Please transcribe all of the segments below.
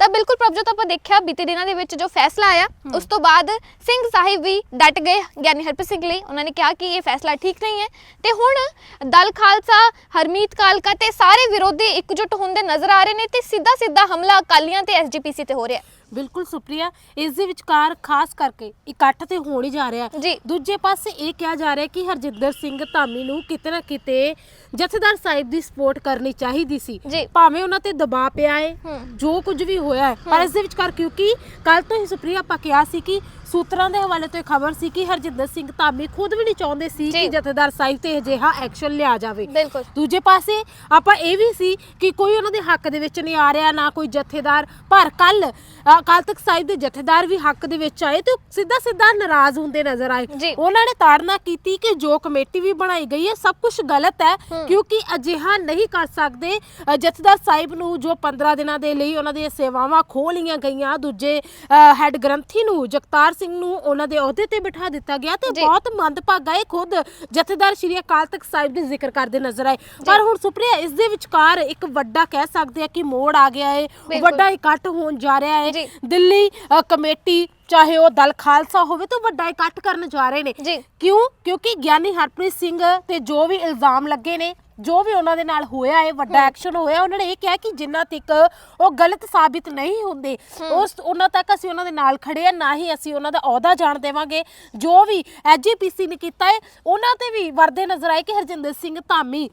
ਤਾਂ ਬਿਲਕੁਲ ਪ੍ਰਭਜੋਤ ਆਪਾਂ ਦੇਖਿਆ ਬੀਤੇ ਦਿਨਾਂ ਦੇ ਵਿੱਚ ਜੋ ਫੈਸਲਾ ਆਇਆ ਉਸ ਤੋਂ ਬਾਅਦ ਸਿੰਘ ਸਾਹਿਬ ਵੀ ਡਟ ਗਏ ਗਿਆਨੀ ਹਰਪ੍ਰੀਤ ਸਿੰਘ ਲਈ ਉਹਨਾਂ ਨੇ ਕਿਹਾ ਕਿ ਇਹ ਫੈਸਲਾ ਠੀਕ ਨਹੀਂ ਹੈ ਤੇ ਹੁਣ ਦਲ ਖਾਲਸਾ ਹਰਮੀਤ ਕਾਲਕਾ ਤੇ ਸਾਰੇ ਵਿਰੋਧੀ ਇਕਜੁੱਟ ਹੁੰਦੇ ਨਜ਼ਰ ਆ ਰਹੇ ਨੇ ਤੇ ਸਿੱਧਾ ਸਿੱਧਾ ਹਮਲਾ ਅਕਾਲੀਆਂ ਤੇ ਐਸਜੀਪੀਸੀ ਤੇ ਹੋ ਰਿਹਾ ਹੈ ਬਿਲਕੁਲ ਸੁਪਰੀਆ ਇਸ ਦੇ ਵਿਚਕਾਰ ਖਾਸ ਕਰਕੇ ਇਕੱਠ ਤੇ ਹੋਣ ਹੀ ਜਾ ਰਿਹਾ ਹੈ। ਦੂਜੇ ਪਾਸੇ ਇਹ ਕਿਹਾ ਜਾ ਰਿਹਾ ਕਿ ਹਰਜਿੰਦਰ ਸਿੰਘ ਧਾਮੀ ਨੂੰ ਕਿਤੇ ਨਾ ਕਿਤੇ ਜਥੇਦਾਰ ਸਾਹਿਬ ਦੀ ਸਪੋਰਟ ਕਰਨੀ ਚਾਹੀਦੀ ਸੀ। ਭਾਵੇਂ ਉਹਨਾਂ ਤੇ ਦਬਾਅ ਪਿਆ ਹੈ ਹੂੰ। ਜੋ ਕੁਝ ਵੀ ਹੋਇਆ ਹੈ। ਪਰ ਇਸ ਦੇ ਵਿਚਕਾਰ ਕਿਉਂਕਿ ਕੱਲ ਤੋਂ ਹੀ ਸੁਪਰੀਆ ਆਪਾਂ ਕਿਹਾ ਸੀ ਕਿ ਸੂਤਰਾਂ ਦੇ ਹਵਾਲੇ ਤੋਂ ਇਹ ਖਬਰ ਸੀ ਕਿ ਹਰਜਿੰਦਰ ਸਿੰਘ ਧਾਮੀ ਖੁਦ ਵੀ ਨਹੀਂ ਚਾਹੁੰਦੇ ਸੀ ਜੀ। ਕਿ ਜਥੇਦਾਰ ਸਾਹਿਬ ਤੇ ਅਜਿਹਾ ਐਕਸ਼ਨ ਲਿਆ ਜਾਵੇ ਬਿਲਕੁਲ ਦੂਜੇ ਪਾਸੇ ਆਪਾਂ ਇਹ ਵੀ ਸੀ ਕਿ ਕੋਈ ਉਹਨਾਂ ਦੇ ਹੱਕ ਦੇ ਵਿੱਚ ਨਹੀਂ ਆ ਰਿਹਾ ਨਾ ਕੋਈ ਜਥੇਦਾਰ ਪਰ ਕੱਲ ਅਕਾਲ ਤਖਤ ਸਾਹਿਬ ਦੇ ਜਥੇਦਾਰ ਵੀ ਹੱਕ ਦੇ ਵਿੱਚ ਆਏ ਤੇ ਸਿੱਧਾ ਸਿੱਧਾ ਨਾਰਾਜ਼ ਹੁੰਦੇ ਨਜ਼ਰ ਆਏ ਜੀ। ਉਹਨਾਂ ਨੇ ਤਾੜਨਾ ਕੀਤੀ ਕਿ ਜੋ ਕਮੇਟੀ ਵੀ ਬਣਾਈ ਗਈ ਹੈ ਸਭ ਕੁਝ ਗਲਤ ਹੈ ਹੂੰ। ਕਿਉਂਕਿ ਅਜਿਹਾ ਨਹੀਂ ਕਰ ਸਕਦੇ ਅ, ਜਥੇਦਾਰ ਸਾਹਿਬ ਨੂੰ ਜੋ 15 ਦਿਨਾਂ ਦੇ ਲਈ ਉਹਨਾਂ ਦੀਆਂ ਸੇਵਾਵਾਂ ਖੋਹ ਲਈਆਂ ਗਈਆਂ ਦੂਜੇ ਹੈੱਡ ਗ੍ਰੰਥੀ ਨੂੰ ਜਗਤਾਰ ਸਿੰਘ ਨੂੰ ਉਹਨਾਂ ਦੇ ਅਹੁਦੇ ਤੇ ਬਿਠਾ ਦਿੱਤਾ ਗਿਆ ਤੇ ਜੀ। ਬਹੁਤ ਮੰਦਭਾਗਾ ਇਹ ਖੁਦ ਜਥੇਦਾਰ ਸ਼੍ਰੀ ਅਕਾਲ ਤਖਤ ਸਾਹਿਬ ਦੇ ਜ਼ਿਕਰ ਕਰਦੇ ਨਜ਼ਰ ਆਏ ਪਰ ਹੁਣ ਸੁਪਰੀਆ ਇਸ ਦੇ ਵਿਚਕਾਰ ਇੱਕ ਵੱਡਾ ਕਹਿ ਸਕਦੇ ਆ ਕਿ ਮੋੜ ਆ ਗਿਆ ਹੈ ਬਿਲਕੁਲ। ਵੱਡਾ ਇਕੱਠ ਹੋਣ ਜਾ ਰਿਹਾ ਜੀ। ਹੈ ਦਿੱਲੀ ਅ, ਕਮੇਟੀ ਚਾਹੇ ਉਹ ਦਲ ਖਾਲਸਾ ਹੋਵੇ ਤਾਂ ਵੱਡਾ ਇਕੱਠ ਕਰਨ ਜਾ ਰਹੇ ਨੇ ਜੀ। ਕਿਉਂ ਕਿਉਂਕਿ ਗਿਆਨੀ ਹਰਪ੍ਰੀਤ ਸਿੰਘ ਤੇ ਜੋ ਵੀ ਇਲਜ਼ਾਮ ਲੱਗੇ ਨੇ ਜੋ ਵੀ ਉਹਨਾਂ ਦੇ ਨਾਲ ਹੋਇਆ ਹੈ ਵੱਡਾ ਐਕਸ਼ਨ ਹੋਇਆ ਉਹਨਾਂ ਨੇ ਇਹ ਕਿਹਾ ਕਿ ਜਿੰਨਾ ਤੱਕ ਉਹ ਗਲਤ ਸਾਬਿਤ ਨਹੀਂ ਹੁੰਦੇ ਉਸ ਉਹਨਾਂ ਤੱਕ ਅਸੀਂ ਉਹਨਾਂ ਦੇ ਨਾਲ ਖੜੇ ਆ ਨਾ ਹੀ ਅਸੀਂ ਉਹਨਾਂ ਦਾ ਅਹੁਦਾ ਜਾਣ ਦੇਵਾਂਗੇ। ਜੋ ਵੀ ਐਜੀਪੀਸੀ ਨੇ ਕੀਤਾ ਹੈ ਉਹਨਾਂ ਤੇ ਵੀ ਵਰਦੇ ਨਜ਼ਰ ਆਏ ਕਿ ਹਰਜਿੰਦਰ ਸਿੰਘ ਧਾਮੀ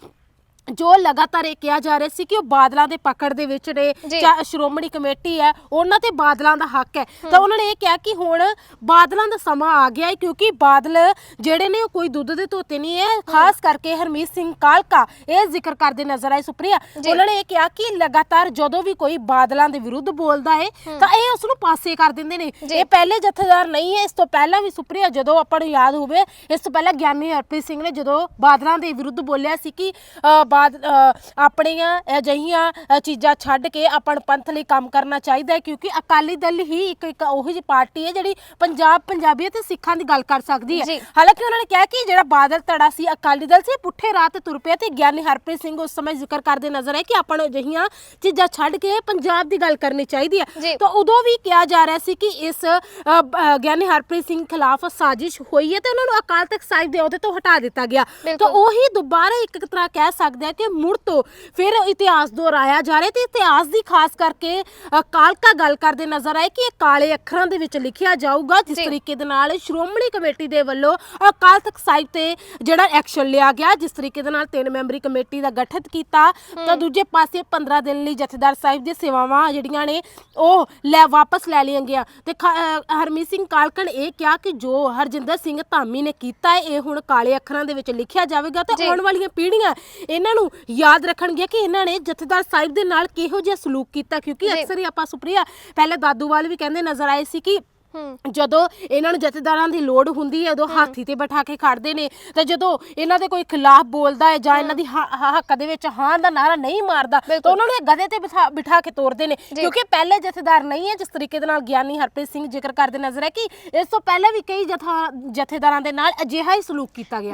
ਜੋ ਲਗਾਤਾਰ ਇਹ ਕਿਹਾ ਜਾ ਰਿਹਾ ਸੀ ਕਿ ਉਹ ਬਾਦਲਾਂ ਦੇ ਪਕੜ ਦੇ ਵਿੱਚ ਨੇ ਜੀ। ਸ਼੍ਰੋਮਣੀ ਕਮੇਟੀ ਹੈ ਉਹਨਾਂ ਤੇ ਬਾਦਲਾਂ ਦਾ ਹੱਕ ਹੈ ਤਾਂ ਉਹਨਾਂ ਨੇ ਇਹ ਕਿਹਾ ਕਿ ਹੁਣ ਬਾਦਲਾਂ ਦਾ ਸਮਾਂ ਆ ਗਿਆ ਹੈ ਕਿਉਂਕਿ ਬਾਦਲ ਜਿਹੜੇ ਨੇ ਉਹ ਕੋਈ ਦੁੱਧ ਦੇ ਧੋਤੇ ਨਹੀਂ ਹੈ ਖਾਸ ਕਰਕੇ ਹਰਮੀਤ ਸਿੰਘ ਕਾਲਕਾ ਇਹ ਜ਼ਿਕਰ ਕਰਦੇ ਨਜ਼ਰ ਆਏ ਸੁਪਰੀਆ ਜੀ। ਉਹਨਾਂ ਨੇ ਇਹ ਕਿਹਾ ਕਿ ਲਗਾਤਾਰ ਜਦੋਂ ਵੀ ਕੋਈ ਬਾਦਲਾਂ ਦੇ ਵਿਰੁੱਧ ਬੋਲਦਾ ਹੈ ਤਾਂ ਇਹ ਉਸ ਨੂੰ ਪਾਸੇ ਕਰ ਦਿੰਦੇ ਨੇ ਜੀ। ਇਹ ਪਹਿਲੇ ਜਥੇਦਾਰ ਨਹੀਂ ਹੈ ਇਸ ਤੋਂ ਪਹਿਲਾਂ ਵੀ ਸੁਪਰੀਆ ਜਦੋਂ ਆਪਾਂ ਨੂੰ ਯਾਦ ਹੋਵੇ ਇਸ ਤੋਂ ਪਹਿਲਾਂ ਗਿਆਨੀ ਹਰਪ੍ਰੀਤ ਸਿੰਘ ਨੇ ਜਦੋਂ ਬਾਦਲਾਂ ਦੇ ਵਿਰੁੱਧ ਬੋਲਿਆ ਸੀ ਕਿ ਅ, ਅ, ਆਪਣੀਆਂ ਅਜਿਹੀਆਂ ਚੀਜ਼ਾਂ ਛੱਡ ਕੇ ਆਪਾਂ ਨੂੰ ਪੰਥ ਲਈ ਕੰਮ ਕਰਨਾ ਚਾਹੀਦਾ ਹੈ ਕਿਉਂਕਿ ਅਕਾਲੀ ਦਲ ਹੀ ਇੱਕ ਇੱਕ ਉਹੀ ਜਿਹੀ ਪਾਰਟੀ ਹੈ ਜਿਹੜੀ ਪੰਜਾਬ ਪੰਜਾਬੀਅਤ ਤੇ ਸਿੱਖਾਂ ਦੀ ਗੱਲ ਕਰ ਸਕਦੀ। ਹੈ ਹਾਲਾਂਕਿ ਉਹਨਾਂ ਨੇ ਕਿਹਾ ਕਿ ਜਿਹੜਾ ਬਾਦਲ ਧੜਾ ਸੀ ਅਕਾਲੀ ਦਲ ਸੀ ਪੁੱਠੇ ਰਾਹ ਤੇ ਤੁਰ ਪਿਆ ਤੇ ਗਿਆਨੀ ਹਰਪ੍ਰੀਤ ਸਿੰਘ ਉਸ ਸਮੇਂ ਜ਼ਿਕਰ ਕਰਦੇ ਨਜ਼ਰ ਆਏ ਕਿ ਆਪਾਂ ਨੂੰ ਅਜਿਹੀਆਂ ਚੀਜ਼ਾਂ ਛੱਡ ਕੇ ਪੰਜਾਬ ਦੀ ਗੱਲ ਕਰਨੀ ਚਾਹੀਦੀ। ਹੈ ਤਾਂ ਉਦੋਂ ਵੀ ਕਿਹਾ ਜਾ ਰਿਹਾ ਸੀ ਕਿ ਇਸ ਗਿਆਨੀ ਹਰਪ੍ਰੀਤ ਸਿੰਘ ਖਿਲਾਫ ਸਾਜ਼ਿਸ਼ ਹੋਈ ਹੈ ਤੇ ਉਹਨਾਂ ਨੂੰ ਅਕਾਲ ਤਖਤ ਸਾਹਿਬ ਦੇ ਅਹੁਦੇ ਤੋਂ ਹਟਾ ਦਿੱਤਾ ਗਿਆ। ਤਾਂ ਉਹੀ ਦੁਬਾਰਾ ਇੱਕ ਤਰ੍ਹਾਂ ਕਹਿ ਸਕਦੇ ਆ ਕਿ ਮੁੜ ਤੋਂ ਫਿਰ ਇਤਿਹਾਸ ਦੁਹਰਾਇਆ ਜਾ ਰਿਹਾ ਤੇ ਇਤਿਹਾਸ ਦੀ ਖਾਸ ਕਰਕੇ ਅ, ਕਾਲਕਾ ਗੱਲ ਕਰਦੇ ਨਜ਼ਰ ਆਏ ਕਿ ਇਹ ਕਾਲੇ ਅੱਖਰਾਂ ਦੇ ਵਿੱਚ ਲਿਖਿਆ ਜਾਊਗਾ ਜਿਸ ਜੀ। ਤਰੀਕੇ ਦੇ ਨਾਲ ਸ਼੍ਰੋਮਣੀ ਕਮੇਟੀ ਦੇ ਵੱਲੋਂ ਅਕਾਲ ਤਖਤ ਸਾਹਿਬ ਤੇ ਜਿਹੜਾ ਐਕਸ਼ਨ ਲਿਆ ਗਿਆ ਜਿਸ ਤਰੀਕੇ ਦੇ ਨਾਲ ਤਿੰਨ ਮੈਂਬਰੀ ਕਮੇਟੀ ਦਾ ਗਠਿਤ ਕੀਤਾ ਤਾਂ ਦੂਜੇ ਪਾਸੇ 15 ਦਿਨ ਲਈ ਜਥੇਦਾਰ ਸਾਹਿਬ ਦੀਆਂ ਸੇਵਾਵਾਂ ਜਿਹੜੀਆਂ ਨੇ ਉਹ ਲੈ ਵਾਪਸ ਲੈ ਲਈਆਂ ਗਿਆ ਤੇ ਖ- ਹਰਮੀਤ ਸਿੰਘ ਕਾਲਕਣ ਇਹ ਕਿਹਾ ਕਿ ਜੋ ਹਰਜਿੰਦਰ ਸਿੰਘ ਧਾਮੀ ਨੇ ਕੀਤਾ ਹੈ ਇਹ ਹੁਣ ਕਾਲੇ ਅੱਖਰਾਂ ਦੇ ਵਿੱਚ ਲਿਖਿਆ ਜਾਵੇਗਾ ਤੇ ਜੀ। ਆਉਣ ਵਾਲੀਆਂ ਪੀੜ੍ਹੀਆਂ ਇਹਨਾਂ ਨੂੰ ਯਾਦ ਰੱਖਣਗੀਆਂ ਕਿ ਇਹਨਾਂ ਨੇ ਜਥੇਦਾਰ ਸਾਹਿਬ ਦੇ ਨਾਲ ਕਿਹੋ ਜਿਹਾ ਸਲੂਕ ਕੀਤਾ ਕਿਉਂਕਿ ਜੀ। ਅਕਸਰ ਹੀ ਆਪਾਂ ਸੁਪਰੀਆ ਪਹਿਲੇ ਦਾਦੂਵਾਲ ਵੀ ਕਹਿੰਦੇ ਨਜ਼ਰ ਆਏ ਸੀ ਕਿ ਹੂੰ। ਜਦੋਂ ਇਹਨਾਂ ਨੂੰ ਜਥੇਦਾਰਾਂ ਦੀ ਲੋੜ ਹੁੰਦੀ ਹੈ ਉਦੋਂ ਹਾਥੀ ਤੇ ਬਿਠਾ ਕੇ ਖੜਦੇ ਨੇ ਤੇ ਜਦੋਂ ਇਹਨਾਂ ਦੇ ਕੋਈ ਖਿਲਾਫ ਬੋਲਦਾ ਹੈ ਜਾਂ ਇਹਨਾਂ ਦੀ ਹ- ਹ- ਹੱਕ ਦੇ ਵਿੱਚ ਹਾਂ ਦਾ ਨਾਰਾ ਨਹੀਂ ਮਾਰਦਾ ਤਾਂ ਬਿਲਕੁਲ। ਉਹਨਾਂ ਨੂੰ ਇਹ ਗਧੇ ਤੇ ਬਿਠਾ ਬਿਠਾ ਕੇ ਤੋਰਦੇ ਨੇ। ਕਿਉਂਕਿ ਪਹਿਲੇ ਜਥੇਦਾਰ ਨਹੀਂ ਹੈ ਜਿਸ ਤਰੀਕੇ ਦੇ ਨਾਲ ਗਿਆਨੀ ਹਰਪ੍ਰੀਤ ਸਿੰਘ ਜ਼ਿਕਰ ਕਰਦੇ ਨਜ਼ਰ ਹੈ ਕਿ ਇਸ ਤੋਂ ਪਹਿਲਾਂ ਵੀ ਕਈ ਜਥਾ ਜਥੇਦਾਰਾਂ ਦੇ ਨਾਲ ਅਜਿਹਾ ਹੀ ਸਲੂਕ ਕੀਤਾ ਗਿਆ।